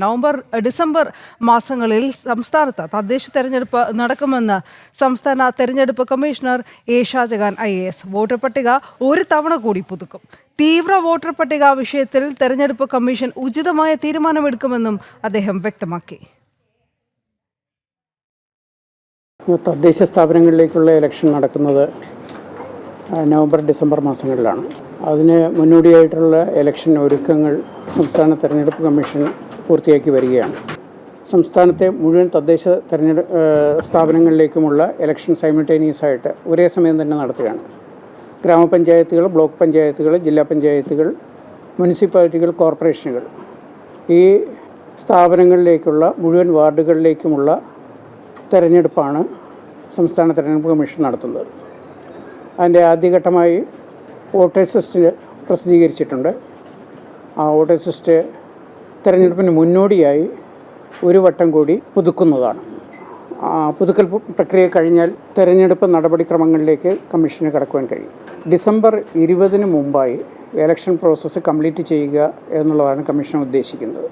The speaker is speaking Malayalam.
നവംബർ ഡിസംബർ മാസങ്ങളിൽ സംസ്ഥാനത്ത് തദ്ദേശ തെരഞ്ഞെടുപ്പ് നടക്കുമെന്ന് സംസ്ഥാന തെരഞ്ഞെടുപ്പ് commissioner A Shajahan I A S. Voter പട്ടിക ഒരു തവണ കൂടി പുതുക്കും. തീവ്ര വോട്ടർ പട്ടിക വിഷയത്തിൽ തെരഞ്ഞെടുപ്പ് കമ്മീഷൻ ഉചിതമായ തീരുമാനമെടുക്കുമെന്നും അദ്ദേഹം വ്യക്തമാക്കി. തദ്ദേശ സ്ഥാപനങ്ങളിലേക്കുള്ള ഇലക്ഷൻ നടക്കുന്നത് നവംബർ ഡിസംബർ മാസങ്ങളിലാണ്. അതിന് മുന്നോടിയായിട്ടുള്ള ഇലക്ഷൻ ഒരുക്കങ്ങൾ സംസ്ഥാന തെരഞ്ഞെടുപ്പ് കമ്മീഷൻ പൂർത്തിയാക്കി വരികയാണ്. സംസ്ഥാനത്തെ മുഴുവൻ തദ്ദേശ തെരഞ്ഞെടുപ്പ് സ്ഥാപനങ്ങളിലേക്കുമുള്ള ഇലക്ഷൻ സൈമിൾട്ടേനിയസ് ആയിട്ട് ഒരേ സമയം തന്നെ നടത്തുകയാണ്. ഗ്രാമപഞ്ചായത്തുകൾ ബ്ലോക്ക് പഞ്ചായത്തുകൾ ജില്ലാ പഞ്ചായത്തുകൾ മുനിസിപ്പാലിറ്റികൾ കോർപ്പറേഷനുകൾ. ഈ സ്ഥാപനങ്ങളിലേക്കുള്ള മുഴുവൻ വാർഡുകളിലേക്കുമുള്ള തെരഞ്ഞെടുപ്പാണ് സംസ്ഥാന തെരഞ്ഞെടുപ്പ് കമ്മീഷൻ നടത്തുന്നത്. അതിന്റെ ആദ്യഘട്ടമായി വോട്ടേഴ്സ് ലിസ്റ്റ് പ്രസിദ്ധീകരിച്ചിട്ടുണ്ട്. ആ വോട്ടേഴ്സ് ലിസ്റ്റ് തെരഞ്ഞെടുപ്പിന് മുന്നോടിയായി ഒരു വട്ടം കൂടി പുതുക്കുന്നതാണ്. പുതുക്കൽ പ്രക്രിയ കഴിഞ്ഞാൽ തെരഞ്ഞെടുപ്പ് നടപടിക്രമങ്ങളിലേക്ക് കമ്മീഷന് കടക്കുവാൻ കഴിയും. ഡിസംബർ ഇരുപതിന് മുമ്പായി എലക്ഷൻ പ്രോസസ്സ് കംപ്ലീറ്റ് ചെയ്യുക എന്നുള്ളതാണ് കമ്മീഷൻ ഉദ്ദേശിക്കുന്നത്.